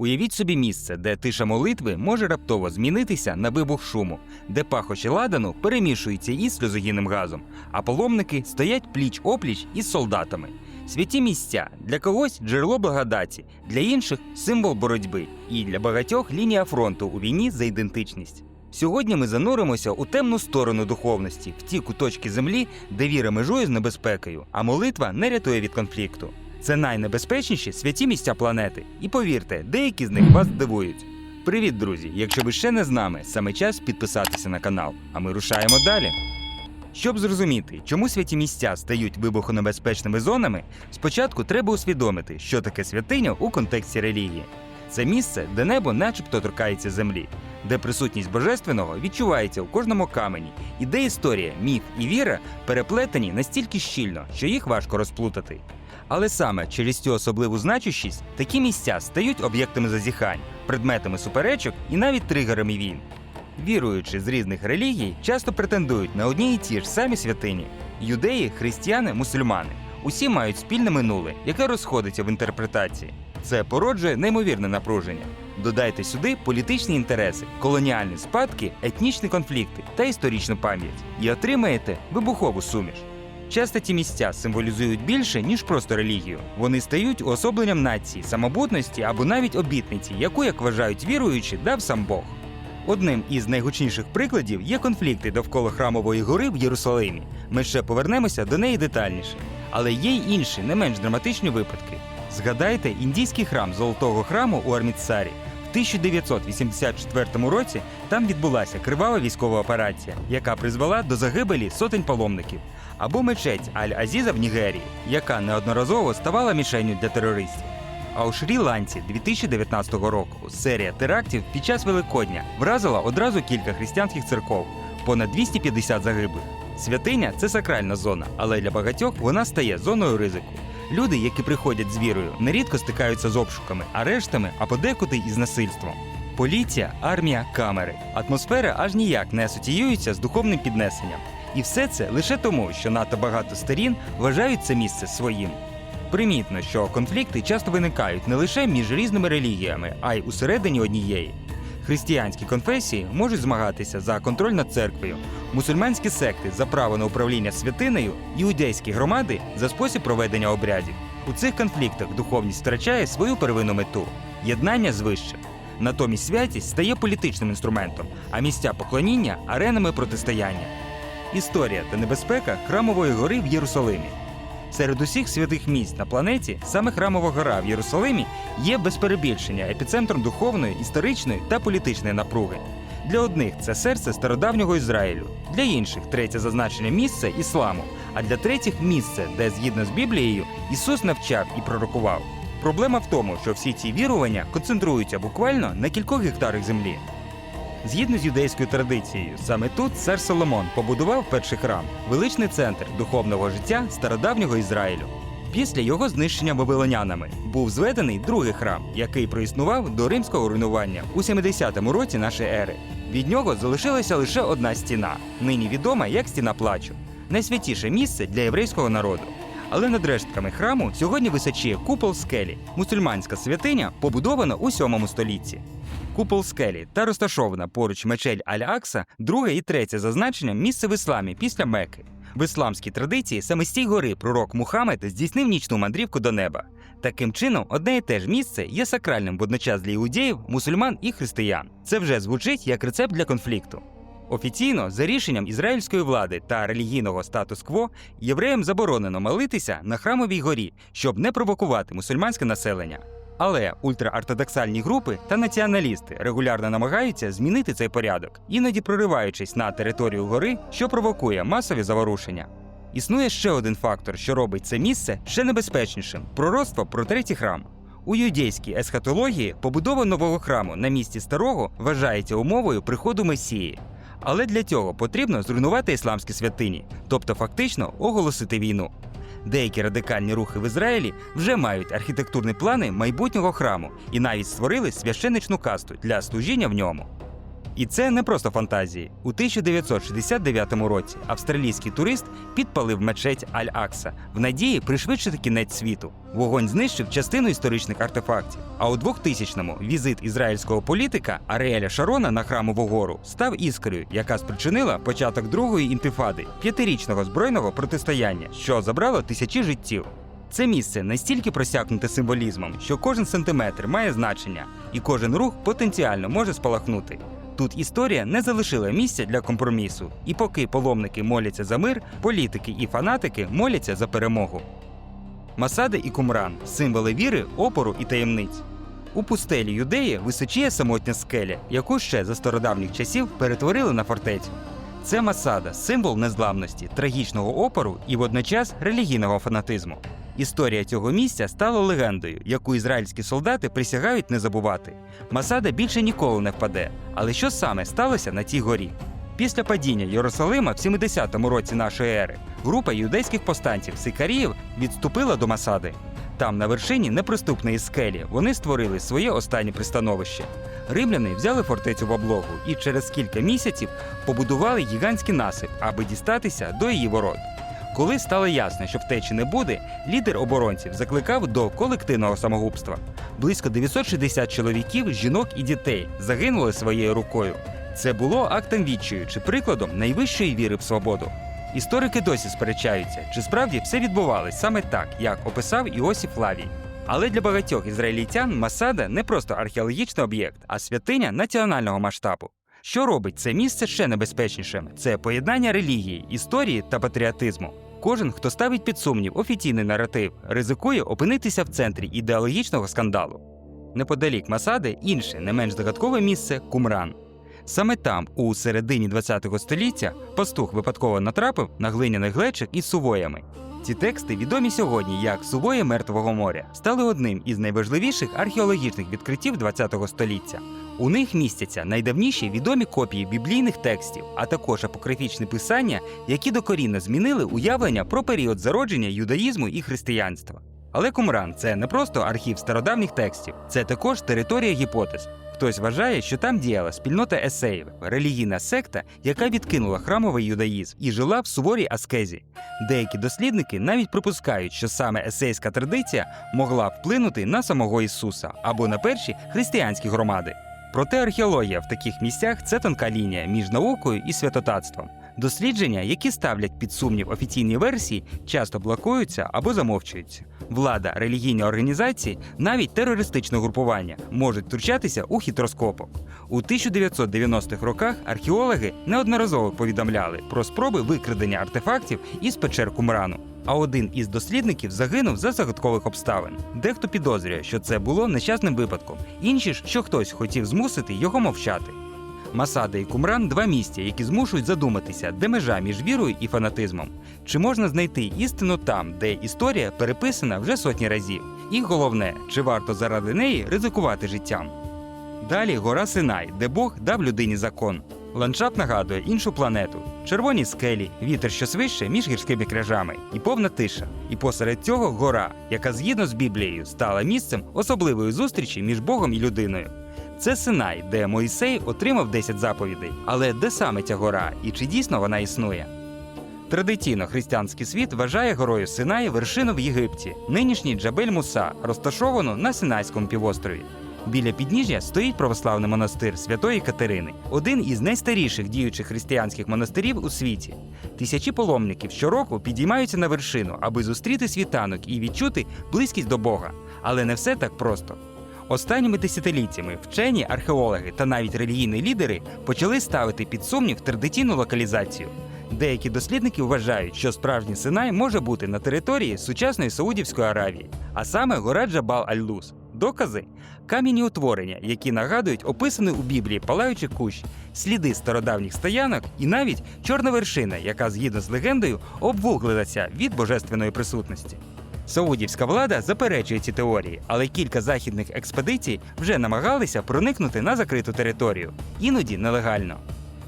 Уявіть собі місце, де тиша молитви може раптово змінитися на вибух шуму, де пахощі ладану перемішуються із сльозогінним газом, а паломники стоять пліч опліч із солдатами. Святі місця для когось джерело благодаті, для інших символ боротьби, і для багатьох лінія фронту у війні за ідентичність. Сьогодні ми зануримося у темну сторону духовності, в ті куточки землі, де віра межує з небезпекою, а молитва не рятує від конфлікту. Це найнебезпечніші святі місця планети. І повірте, деякі з них вас здивують. Привіт, друзі! Якщо ви ще не з нами, саме час підписатися на канал, а ми рушаємо далі. Щоб зрозуміти, чому святі місця стають вибухонебезпечними зонами, спочатку треба усвідомити, що таке святиня у контексті релігії. Це місце, де небо начебто торкається землі, де присутність божественного відчувається у кожному камені, і де історія, міф і віра переплетені настільки щільно, що їх важко розплутати. Але саме через цю особливу значущість такі місця стають об'єктами зазіхань, предметами суперечок і навіть тригерами війн. Віруючи з різних релігій, часто претендують на одні і ті ж самі святині: юдеї, християни, мусульмани. Усі мають спільне минуле, яке розходиться в інтерпретації. Це породжує неймовірне напруження. Додайте сюди політичні інтереси, колоніальні спадки, етнічні конфлікти та історичну пам'ять, і отримаєте вибухову суміш. Часто ці місця символізують більше, ніж просто релігію. Вони стають уособленням нації, самобутності або навіть обітниці, яку, як вважають віруючі, дав сам Бог. Одним із найгучніших прикладів є конфлікти довкола храмової гори в Єрусалимі. Ми ще повернемося до неї детальніше. Але є й інші, не менш драматичні випадки. Згадайте індійський храм Золотого храму у Армітсарі. В 1984 році там відбулася кривава військова операція, яка призвела до загибелі сотень паломників, або мечеть Аль-Азіза в Нігерії, яка неодноразово ставала мішенню для терористів. А у Шрі-Ланці 2019 року серія терактів під час Великодня вразила одразу кілька християнських церков, понад 250 загиблих. Святиня це сакральна зона, але для багатьох вона стає зоною ризику. Люди, які приходять з вірою, нерідко стикаються з обшуками, арештами, а подекуди із насильством. Поліція, армія, камери. Атмосфера аж ніяк не асоціюється з духовним піднесенням. І все це лише тому, що надто багато сторін вважають це місце своїм. Примітно, що конфлікти часто виникають не лише між різними релігіями, а й усередині однієї. Християнські конфесії можуть змагатися за контроль над церквою, мусульманські секти за право на управління святинею, іудейські громади за спосіб проведення обрядів. У цих конфліктах духовність втрачає свою первинну мету єднання з вищим. Натомість святість стає політичним інструментом, а місця поклоніння аренами протистояння. Історія та небезпека храмової гори в Єрусалимі. Серед усіх святих місць на планеті саме храмова гора в Єрусалимі є без перебільшення епіцентром духовної, історичної та політичної напруги. Для одних це серце стародавнього Ізраїлю, для інших третє зазначене місце ісламу, а для третіх місце, де згідно з Біблією Ісус навчав і пророкував. Проблема в тому, що всі ці вірування концентруються буквально на кількох гектарах землі. Згідно з юдейською традицією, саме тут цар Соломон побудував перший храм, величний центр духовного життя стародавнього Ізраїлю. Після його знищення вавилонянами був зведений другий храм, який проіснував до римського руйнування у 70-му році нашої ери. Від нього залишилася лише одна стіна, нині відома як стіна плачу, найсвятіше місце для єврейського народу. Але над рештками храму сьогодні височіє купол скелі, мусульманська святиня, побудована у 7 столітті. Купол скелі та розташована поруч мечель Аль-Акса, друге і третє зазначення місце в ісламі після Мекки. В ісламській традиції саме з цієї гори пророк Мухаммед здійснив нічну мандрівку до неба. Таким чином, одне і те ж місце є сакральним водночас для іудеїв, мусульман і християн. Це вже звучить як рецепт для конфлікту. Офіційно, за рішенням ізраїльської влади та релігійного статус-кво, євреям заборонено молитися на храмовій горі, щоб не провокувати мусульманське населення. Але ультраортодоксальні групи та націоналісти регулярно намагаються змінити цей порядок, іноді прориваючись на територію гори, що провокує масові заворушення. Існує ще один фактор, що робить це місце ще небезпечнішим пророцтво про третій храм. У юдейській есхатології побудова нового храму на місці старого вважається умовою приходу Месії. Але для цього потрібно зруйнувати ісламські святині, тобто фактично оголосити війну. Деякі радикальні рухи в Ізраїлі вже мають архітектурні плани майбутнього храму і навіть створили священичну касту для служіння в ньому. І це не просто фантазії. У 1969 році австралійський турист підпалив мечеть Аль-Акса в надії пришвидшити кінець світу. Вогонь знищив частину історичних артефактів. А у 2000-му візит ізраїльського політика Аріеля Шарона на храмову гору став іскрою, яка спричинила початок другої інтифади п'ятирічного збройного протистояння, що забрало тисячі життів. Це місце настільки просякнуте символізмом, що кожен сантиметр має значення, і кожен рух потенціально може спалахнути. Тут історія не залишила місця для компромісу, і поки паломники моляться за мир, політики і фанатики моляться за перемогу. Масади і Кумран символи віри, опору і таємниць. У пустелі юдеї височіє самотня скеля, яку ще за стародавніх часів перетворили на фортецю. Це Масада символ незламності, трагічного опору і водночас релігійного фанатизму. Історія цього місця стала легендою, яку ізраїльські солдати присягають не забувати. Масада більше ніколи не впаде. Але що саме сталося на цій горі? Після падіння Єрусалима в 70-му році нашої ери група юдейських повстанців Сикаріїв відступила до Масади. Там, на вершині неприступної скелі, вони створили своє останнє пристановище. Римляни взяли фортецю в облогу і через кілька місяців побудували гігантський насип, аби дістатися до її ворот. Коли стало ясно, що втечі не буде, лідер оборонців закликав до колективного самогубства. Близько 960 чоловіків, жінок і дітей загинули своєю рукою. Це було актом відчаю чи прикладом найвищої віри в свободу. Історики досі сперечаються, чи справді все відбувалось саме так, як описав Іосиф Лавій. Але для багатьох ізраїльтян Масада не просто археологічний об'єкт, а святиня національного масштабу. Що робить це місце ще небезпечнішим? Це поєднання релігії, історії та патріотизму. Кожен, хто ставить під сумнів офіційний наратив, ризикує опинитися в центрі ідеологічного скандалу. Неподалік Масади інше, не менш загадкове місце Кумран. Саме там, у середині ХХ століття, пастух випадково натрапив на глиняний глечик із сувоями. Ці тексти, відомі сьогодні як Сувої Мертвого моря, стали одним із найважливіших археологічних відкриттів ХХ століття. У них містяться найдавніші відомі копії біблійних текстів, а також апокрифічні писання, які докорінно змінили уявлення про період зародження юдаїзму і християнства. Але Кумран це не просто архів стародавніх текстів, це також територія гіпотез. Хтось вважає, що там діяла спільнота есеїв, релігійна секта, яка відкинула храмовий юдаїзм і жила в суворій аскезі. Деякі дослідники навіть припускають, що саме есейська традиція могла вплинути на самого Ісуса або на перші християнські громади. Проте археологія в таких місцях це тонка лінія між наукою і святотатством. Дослідження, які ставлять під сумнів офіційні версії, часто блокуються або замовчуються. Влада, релігійні організації, навіть терористичне групування можуть втручатися у хітроскопок. У 1990-х роках археологи неодноразово повідомляли про спроби викрадення артефактів із печер Кумрану. А один із дослідників загинув за загадкових обставин. Дехто підозрює, що це було нещасним випадком, інші ж, що хтось хотів змусити його мовчати. Масада і Кумран два місця, які змушують задуматися, де межа між вірою і фанатизмом. Чи можна знайти істину там, де історія переписана вже сотні разів? І головне, чи варто заради неї ризикувати життям? Далі гора Синай, де Бог дав людині закон. Ландшафт нагадує іншу планету: червоні скелі, вітер що свище між гірськими кряжами, і повна тиша. І посеред цього гора, яка згідно з Біблією стала місцем особливої зустрічі між Богом і людиною. Це Синай, де Моїсей отримав 10 заповідей. Але де саме ця гора і чи дійсно вона існує? Традиційно християнський світ вважає горою Синай вершину в Єгипті, нинішній Джабель Муса, розташовану на Синайському півострові. Біля підніжжя стоїть православний монастир Святої Катерини, один із найстаріших діючих християнських монастирів у світі. Тисячі паломників щороку підіймаються на вершину, аби зустріти світанок і відчути близькість до Бога. Але не все так просто. Останніми десятиліттями вчені, археологи та навіть релігійні лідери почали ставити під сумнів традиційну локалізацію. Деякі дослідники вважають, що справжній Синай може бути на території сучасної Саудівської Аравії, а саме гора Джабал Аль-Лус. Докази кам'яні утворення, які нагадують описаний у Біблії палаючий кущ, сліди стародавніх стоянок і навіть чорна вершина, яка згідно з легендою обвуглилася від божественної присутності. Саудівська влада заперечує ці теорії, але кілька західних експедицій вже намагалися проникнути на закриту територію, іноді нелегально.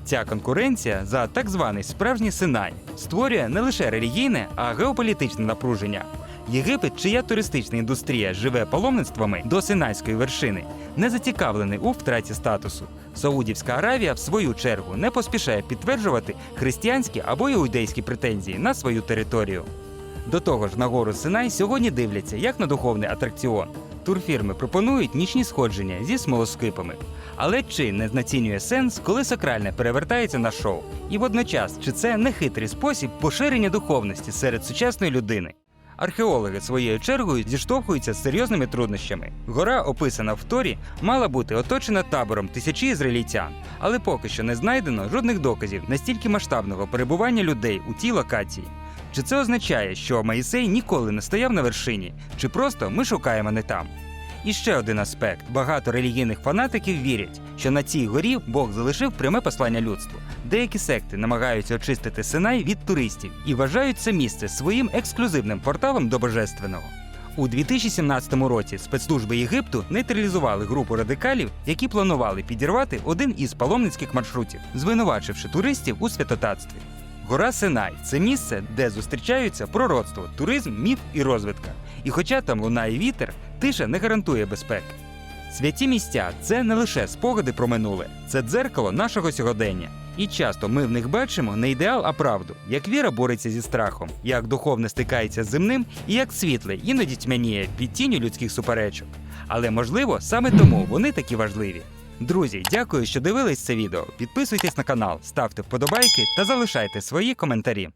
Ця конкуренція за так званий справжній Синай створює не лише релігійне, а геополітичне напруження. Єгипет, чия туристична індустрія живе паломництвами до Синайської вершини, не зацікавлений у втраті статусу. Саудівська Аравія, в свою чергу, не поспішає підтверджувати християнські або іудейські претензії на свою територію. До того ж, на гору Синай сьогодні дивляться як на духовний атракціон. Турфірми пропонують нічні сходження зі смолоскипами. Але чи не знецінює сенс, коли сакральне перевертається на шоу? І водночас, чи це не хитрий спосіб поширення духовності серед сучасної людини? Археологи своєю чергою зіштовхуються з серйозними труднощами. Гора, описана в Торі, мала бути оточена табором тисячі ізраїльтян, але поки що не знайдено жодних доказів настільки масштабного перебування людей у тій локації. Чи це означає, що Моїсей ніколи не стояв на вершині, чи просто ми шукаємо не там? І ще один аспект: багато релігійних фанатиків вірять, що на цій горі Бог залишив пряме послання людству. Деякі секти намагаються очистити Синай від туристів і вважають це місце своїм ексклюзивним порталом до божественного. У 2017 році спецслужби Єгипту нейтралізували групу радикалів, які планували підірвати один із паломницьких маршрутів, звинувачивши туристів у святотатстві. Гора Синай це місце, де зустрічаються пророцтво, туризм, міф і розвідка. І хоча там лунає вітер, тиша не гарантує безпеки. Святі місця це не лише спогади про минуле, це дзеркало нашого сьогодення. І часто ми в них бачимо не ідеал, а правду, як віра бореться зі страхом, як духовне стикається з земним, і як світле іноді тьмяніє під тінню людських суперечок. Але можливо, саме тому вони такі важливі. Друзі, дякую, що дивились це відео. Підписуйтесь на канал, ставте вподобайки та залишайте свої коментарі.